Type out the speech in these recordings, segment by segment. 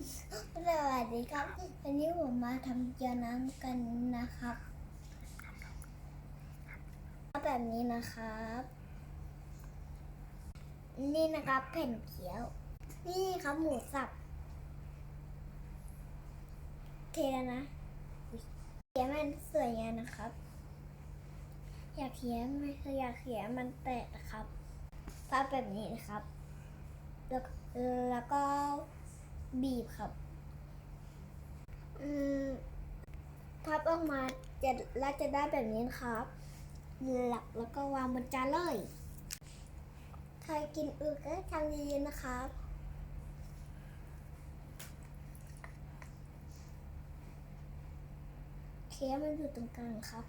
สวัสดีครับ วันนี้ผมมาทำเกี๊ยวน้ำกันนะครับแบบนี้นะครับ นี่นะครับแผ่นเกี๊ยว นี่ครับหมูสับเทนะเขียมันสวยงามนะครับ อยากเขียไม่อยากเขียมันแตกนะครับภาพแบบนี้นะครับ แล้วแล้วก็ บีบครับ อืมพับออกมาจะแล้วจะได้แบบนี้ครับ หลับแล้วก็วางบนจานเลย ใครกินอึก็ทำดีๆนะครับเคี้ยวมันอยู่ตรงกลางครับ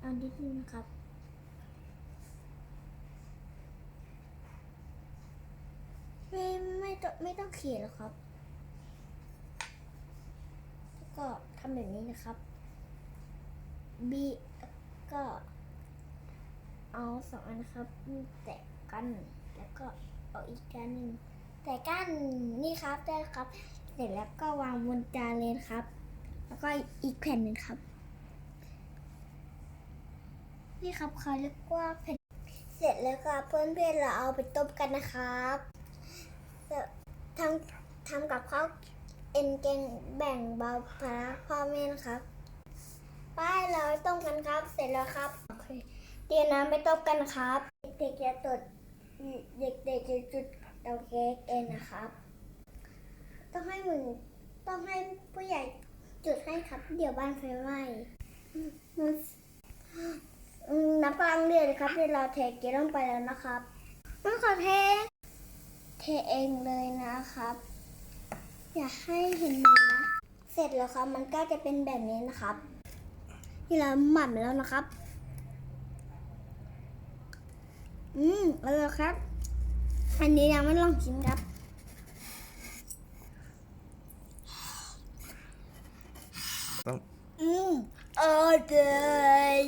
เอานิดนึงนะครับ ไม่ไม่ ต้องไม่ต้องเขียนหรอกครับ ก็ทำแบบนี้นะครับบีก็เอาสองอันนะครับ แตะกัน แล้วก็เอาอีกอันหนึ่งแตะกันนี่ครับได้ครับ เสร็จแล้วก็วางบนจานเลยนครับ แล้วก็อีกแผ่นหนึ่งครับ นี่ครับเขาเรียกว่าแผ่นเสร็จแล้วครับเพื่อนๆเราเอาไปต้มกันนะครับ ทำทำกับข้าวเอ็นแกงแบ่งเบาภาระพ่อแม่นะครับ ป้ายเราต้มกันครับ เสร็จแล้วครับโอเคเตรียมน้ำไปต้มกันครับ เด็กๆจะตดเด็กๆจะจุดเตาเค้กเองนะครับ ต้องให้มึงต้องให้ผู้ใหญ่จุดให้ครับ เดี๋ยวบ้านไฟไหม้น้ำกลังเดือดครับเดี๋ยวเราเทเกลือลงไปแล้วนะครับต้องขอเท เทเองเลยนะครับ อย่าให้เห็นมือนะ เสร็จแล้วครับมันก็จะเป็นแบบนี้นะครับที่เราหมั่นแล้วนะครับ อืมเอาแล้วครับ อันนี้ยังไม่ลองชิมครับต้องอืมอร่อย